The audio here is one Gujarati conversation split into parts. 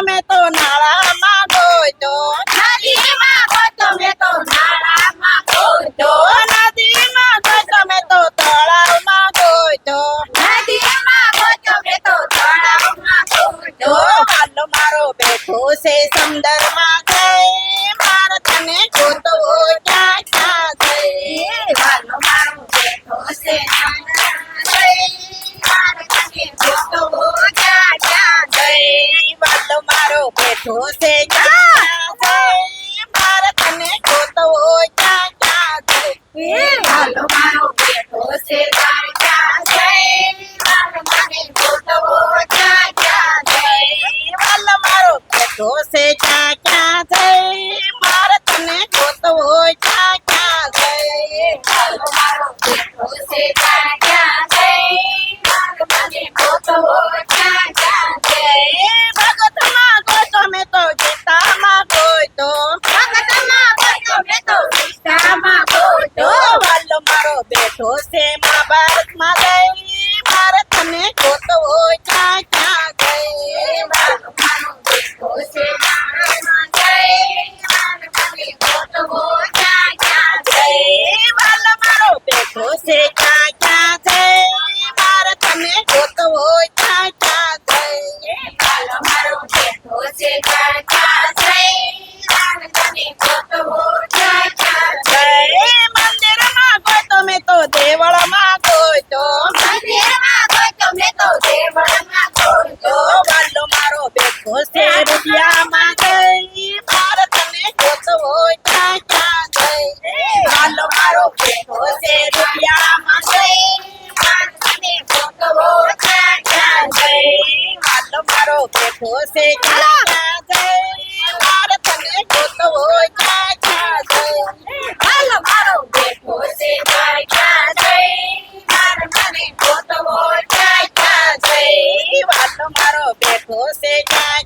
તમે તો નાળામાં ગોતો નદીમાં ગોતો મેં તો નાળામાં ગોતો. નદીમાં ગોતો મેં તો તળાવમાં ગોતો નદીમાં ગોતો મેં તો તળાવમાં ગોતો. વાલો મારો 说再 મેં તો દેવળમાં વાલો મારો બેઠો છે રૂપિયામાં ગઈ મારે તને ગોતવો ક્યાં વાલો મારો બેઠો છે રૂપિયામાં ગઈ મારે તને ગોતવો જઈ. વાલો મારો બેઠો છે મારો બેઠો છે ક્યાં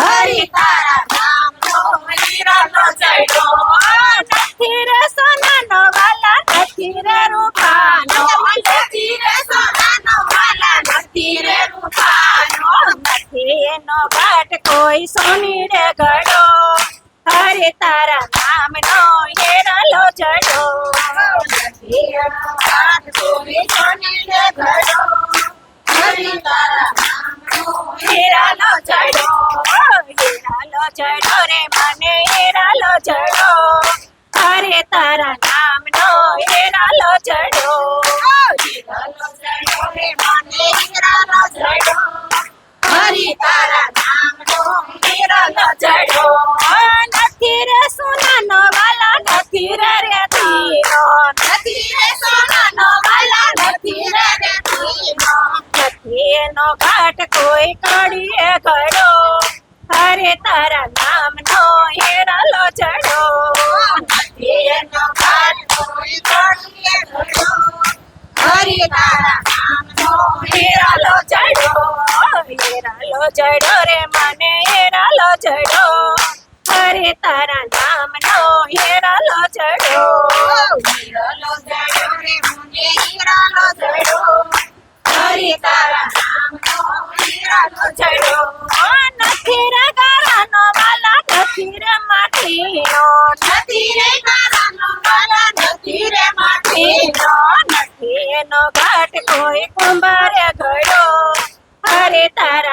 હરી તારા નામનો હીરાનો જડો. નથી રે સોનાનો વાલા નથી રે રૂપાનો નથી રે સોનાનો વાલા, નથી રે રૂપાનો. નથી એનો ઘાટ કોઈ સોની રે હરે તારા જડો નથી એનો હાથ કોઈ સોનીને ઘડો. હરી તારા નામનો હીરાનો જડો. હેરાલો જડો રે મને હેરાલો જડો હરે તારા નામનો હેરાલો જડો હીરાનો જડો રે મને હીરાનો જડો. હરી તારા નામનો હીરાનો જડો. નથી રે સોનાનો હરે તારા નામનો હેરાલો જડો હીરાનો જડો રે મને હીરાનો જડો. હરી તારા નામનો હીરાનો જડો. નથી રે ગારાનો વાલા નથી રે માટીનો નથી રે તારાનો વાલા, નથી રે માટીનો. નથી એનો ઘાટ કોઈ કુંભારે ઘડો જડો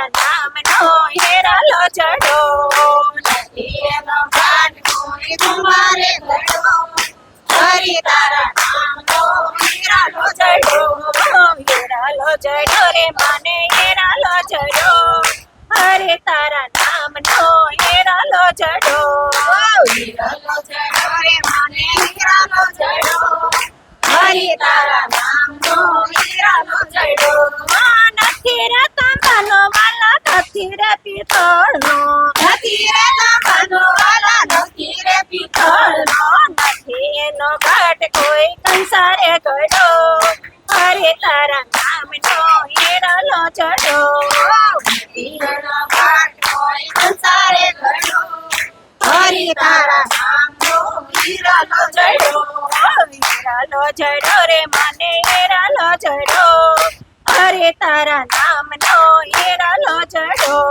હરી તારા નામનો હીરાનો જડો હેરાલો જડો રે મને હેરાલો જડો હરે તારા નામનો હેરાલો જડો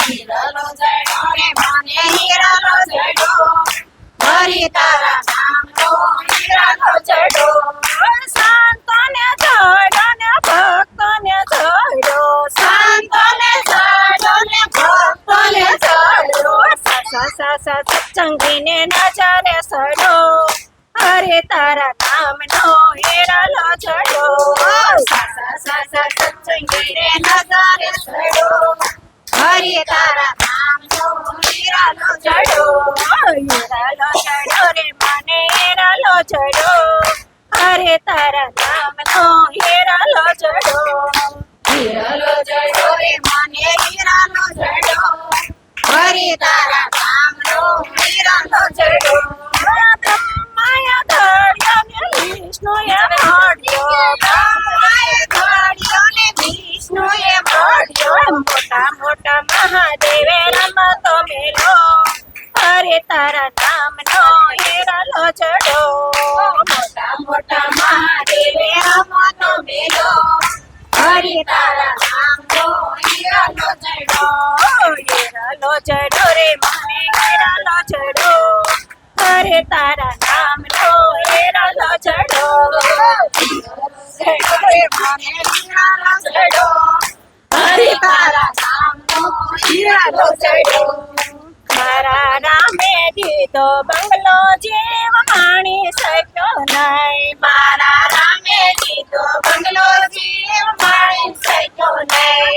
હીરાનો सा सा सत्संगी ने नज़र सड़ो। अरे तारा नाम नो हेरा लो चढ़ो। ने सड़ो। अरे तारा नाम नो हेरा लो चढ़ो। हेरा लो चढ़ो रे माने लो चढ़ो। अरे तारा नो हेरा लो चढ़ो। रे माने लो મારા નામનો હીરાનો ચડ્યો મારા નામે દીધો બંગલો જેવ માણી શક્યો નહીં મારા નામે દીધો બંગલો જેવ માણી શક્યો નહીં.